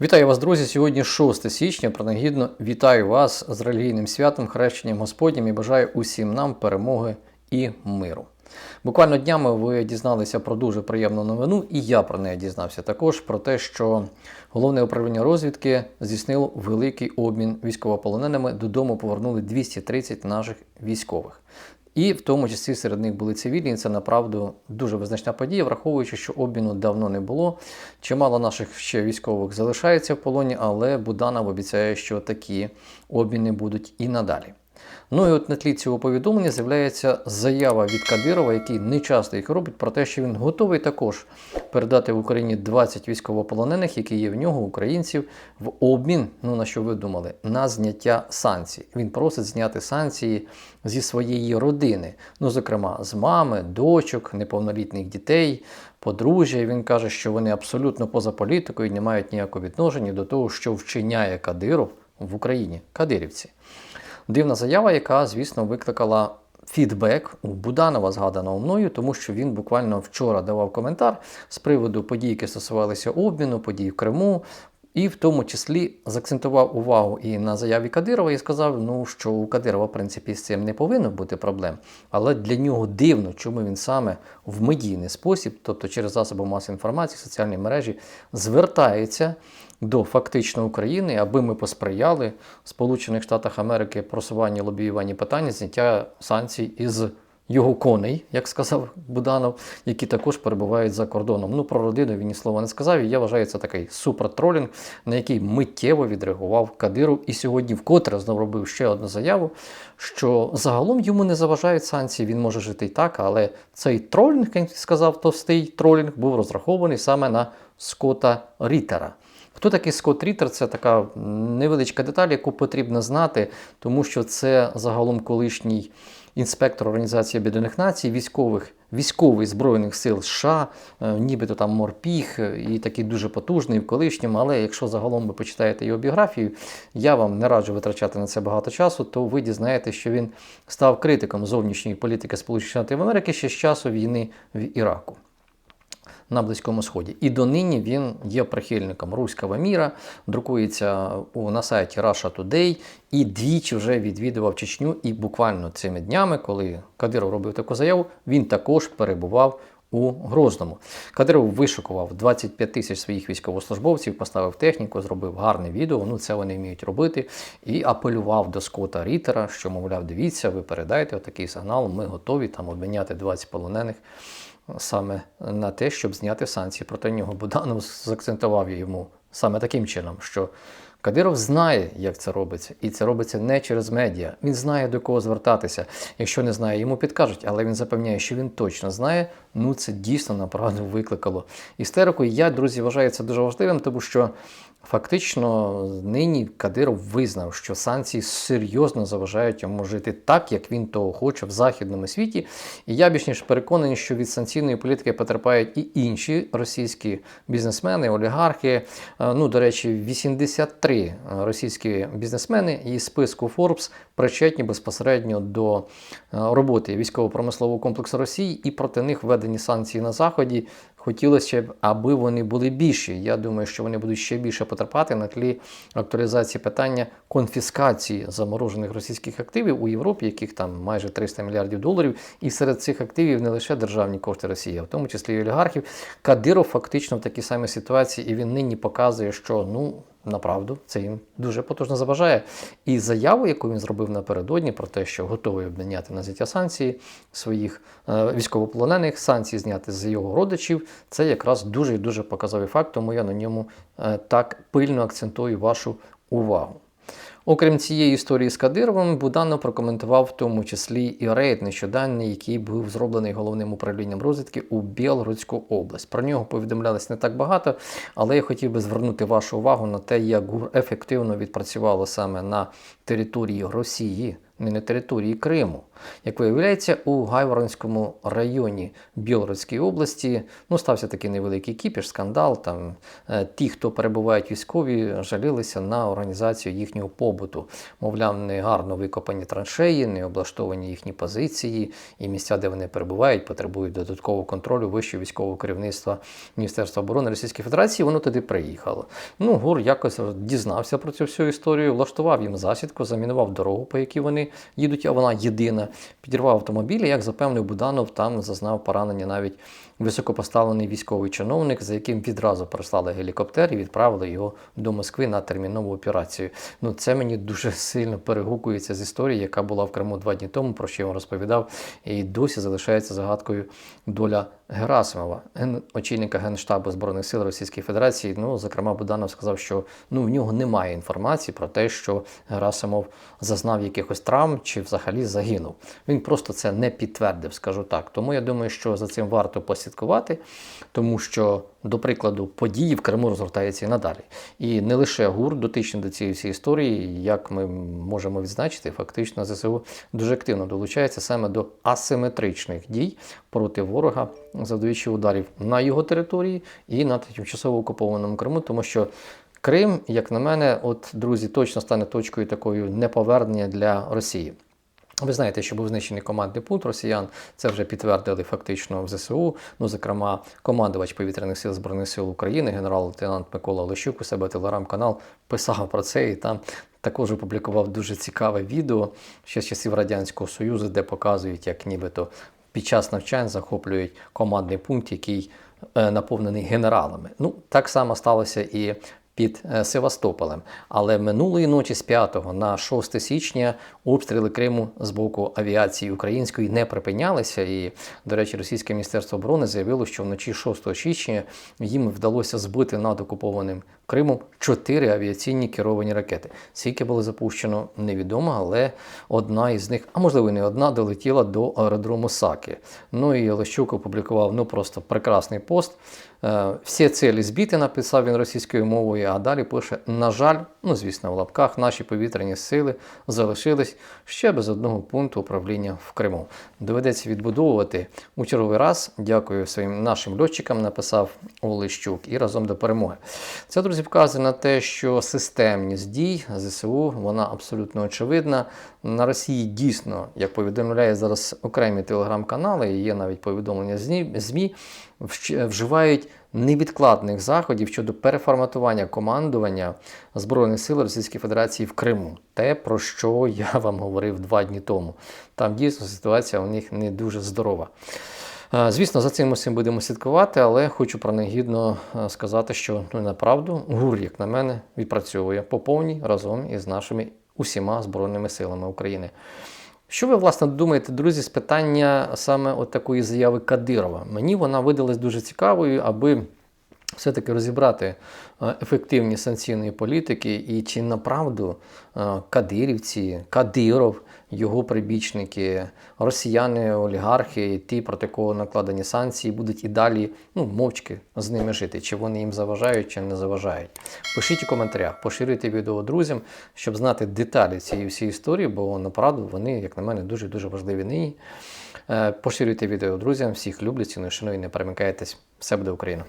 Вітаю вас, друзі! Сьогодні 6 січня. Принагідно вітаю вас з релігійним святом, хрещенням Господнім і бажаю усім нам перемоги і миру. Буквально днями ви дізналися про дуже приємну новину, і я про неї дізнався також про те, що головне управління розвідки здійснило великий обмін військовополоненими. Додому повернули 230 наших військових. І в тому числі серед них були цивільні. І Це направду дуже визначна подія, враховуючи, що обміну давно не було. Чимало наших ще військових залишається в полоні, але Буданов обіцяє, що такі обміни будуть і надалі. Ну і от на тлі цього повідомлення з'являється заява від Кадирова, який не часто їх робить, про те, що він готовий також передати в Україні 20 військовополонених, які є в нього, українців, в обмін, ну на що ви думали, на зняття санкцій. Він просить зняти санкції зі своєї родини, ну, зокрема, з мами, дочок, неповнолітніх дітей, подружжя. Він каже, що вони абсолютно поза політикою не мають ніякого відношення до того, що вчиняє Кадиров в Україні, кадирівці. Дивна заява, яка, звісно, викликала фідбек у Буданова, згаданого мною, тому що він буквально вчора давав коментар з приводу подій, які стосувалися обміну, подій в Криму. І в тому числі закцентував увагу і на заяві Кадирова і сказав, ну що у Кадирова, в принципі, з цим не повинно бути проблем. Але для нього дивно, чому він саме в медійний спосіб, тобто через засоби масової інформації, соціальні мережі, звертається до фактично України, аби ми посприяли в Сполучених Штатах Америки просуванні лобіювання питання зняття санкцій із його коней, як сказав Буданов, які також перебувають за кордоном. Ну про родину він ні слова не сказав. І я вважаю, це такий супертролінг, на який миттєво відреагував Кадиров. І сьогодні вкотре знову робив ще одну заяву, що загалом йому не заважають санкції. Він може жити і так, але цей тролінг, як сказав товстий тролінг, був розрахований саме на Скота Рітера. Хто такий Скотт Рітер? Це така невеличка деталь, яку потрібно знати, тому що це загалом колишній інспектор Організації Об'єднаних Націй, військових, військовий Збройних сил США, е, нібито там морпіг і такий дуже потужний в колишньому. Але якщо загалом ви почитаєте його біографію, я вам не раджу витрачати на це багато часу, то ви дізнаєтеся, що він став критиком зовнішньої політики Сполучених Штатів Америки ще з часу війни в Іраку на Близькому Сході. І донині він є прихильником руського міра, друкується на сайті Russia Today і двічі вже відвідував Чечню. І буквально цими днями, коли Кадиров робив таку заяву, він також перебував. У Грозному Кадиров вишукував 25 тисяч своїх військовослужбовців, поставив техніку, зробив гарне відео. Ну це вони вміють робити. І апелював до Скота Рітера, що, мовляв, дивіться, ви передайте отакий сигнал. Ми готові там обміняти 20 полонених саме на те, щоб зняти санкції проти нього. Буданов заакцентував йому саме таким чином, що Кадиров знає, як це робиться, і це робиться не через медіа. Він знає до кого звертатися. Якщо не знає, йому підкажуть, але він запевняє, що він точно знає. Ну це дійсно направду викликало істерику. Я, друзі, вважаю це дуже важливим, тому що Фактично, нині Кадиров визнав, що санкції серйозно заважають йому жити так, як він того хоче в західному світі. І я більш ніж переконаний, що від санкційної політики потерпають і інші російські бізнесмени, олігархи. Е, ну, до речі, 83 російські бізнесмени із списку Forbes причетні безпосередньо до е, роботи військово-промислового комплексу Росії, і проти них введені санкції на Заході. Хотілося б, аби вони були більші. Я думаю, що вони будуть ще більше потерпати на тлі актуалізації питання конфіскації заморожених російських активів у Європі, яких там майже 300 мільярдів доларів. І серед цих активів не лише державні кошти Росії, а в тому числі і олігархів. Кадиров фактично в такій самій ситуації, і він нині показує, що ну. Направду це їм дуже потужно заважає. І заяву, яку він зробив напередодні, про те, що готовий обміняти на зняття санкцій своїх е, військовополонених, санкції зняти з його родичів, це якраз дуже і дуже показовий факт, тому я на ньому е, так пильно акцентую вашу увагу. Окрім цієї історії з Кадировим, Буданов прокоментував в тому числі і рейд нещодавній, який був зроблений головним управлінням розвідки у Білгородську область. Про нього повідомлялось не так багато, але я хотів би звернути вашу увагу на те, як ГУР ефективно відпрацювало саме на території Росії не на території Криму. Як виявляється, у Гайворонському районі Білоруської області ну, стався такий невеликий кіпіш, скандал. Там е, ті, хто перебувають військові, жалілися на організацію їхнього побуту. Мовляв, не гарно викопані траншеї, не облаштовані їхні позиції, і місця, де вони перебувають, потребують додаткового контролю вищого військового керівництва Міністерства оборони Російської Федерації. Воно туди приїхало. Ну, ГУР якось дізнався про цю всю історію, влаштував їм засідку, замінував дорогу, по якій вони їдуть, а вона єдина. Підірвав автомобіль, і, як запевнив Буданов, там зазнав поранення навіть високопоставлений військовий чиновник, за яким відразу прислали гелікоптер і відправили його до Москви на термінову операцію. Ну, це мені дуже сильно перегукується з історії, яка була в Криму два дні тому, про що я вам розповідав, і досі залишається загадкою доля Герасимова, ген- очільника Генштабу Збройних сил Російської Федерації. Ну, зокрема, Буданов сказав, що ну, в нього немає інформації про те, що Герасимов зазнав якихось травм чи взагалі загинув. Він просто це не підтвердив, скажу так. Тому я думаю, що за цим варто послідкувати, тому що, до прикладу, події в Криму розгортаються і надалі. І не лише ГУР дотичний до цієї всієї історії, як ми можемо відзначити, фактично ЗСУ дуже активно долучається саме до асиметричних дій проти ворога, завдаючи ударів на його території і на тимчасово окупованому Криму, тому що Крим, як на мене, от друзі, точно стане точкою такою неповернення для Росії. Ви знаєте, що був знищений командний пункт росіян. Це вже підтвердили фактично в ЗСУ. Ну, зокрема, командувач повітряних сил збройних сил України, генерал-лейтенант Микола Лещук у себе телеграм-канал писав про це і там. Також опублікував дуже цікаве відео ще з часів Радянського Союзу, де показують, як нібито під час навчань захоплюють командний пункт, який е, наповнений генералами. Ну, так само сталося і під е, Севастополем. Але минулої ночі з 5 на 6 січня обстріли Криму з боку авіації української не припинялися. І, до речі, Російське міністерство оборони заявило, що вночі 6 січня їм вдалося збити над окупованим Кримом чотири авіаційні керовані ракети. Скільки було запущено, невідомо, але одна із них, а можливо не одна, долетіла до аеродрому Саки. Ну і Лещук опублікував ну просто прекрасний пост. Е, Всі цілі збіти, написав він російською мовою, а далі пише: на жаль, ну звісно, в лапках наші повітряні сили залишились ще без одного пункту управління в Криму. Доведеться відбудовувати у черговий раз. Дякую своїм нашим льотчикам, написав Олещук, і разом до перемоги. Це, друзі, вказує на те, що системність дій ЗСУ вона абсолютно очевидна. На Росії дійсно, як повідомляє зараз окремі телеграм-канали, є навіть повідомлення ЗМІ вживають невідкладних заходів щодо переформатування командування Збройних сил Російської Федерації в Криму. Те, про що я вам говорив два дні тому. Там дійсно ситуація у них не дуже здорова. Е, Звісно, за цим усім будемо слідкувати, але хочу принагідно е, сказати, що ну, направду ГУР, як на мене, відпрацьовує по повній разом із нашими усіма Збройними силами України. Що ви, власне, думаєте, друзі, з питання саме от такої заяви Кадирова? Мені вона видалась дуже цікавою, аби все-таки розібрати е, ефективність санкційної політики і чи направду е, кадирівці, Кадиров, його прибічники, росіяни, олігархи, ті, проти кого накладені санкції, будуть і далі ну, мовчки з ними жити, чи вони їм заважають, чи не заважають. Пишіть у коментарях, поширюйте відео друзям, щоб знати деталі цієї всієї історії, бо направду вони, як на мене, дуже дуже важливі нині. Е, Поширюйте відео друзям, всіх люблю, ціную, шаную, не перемикайтесь. Все буде Україна!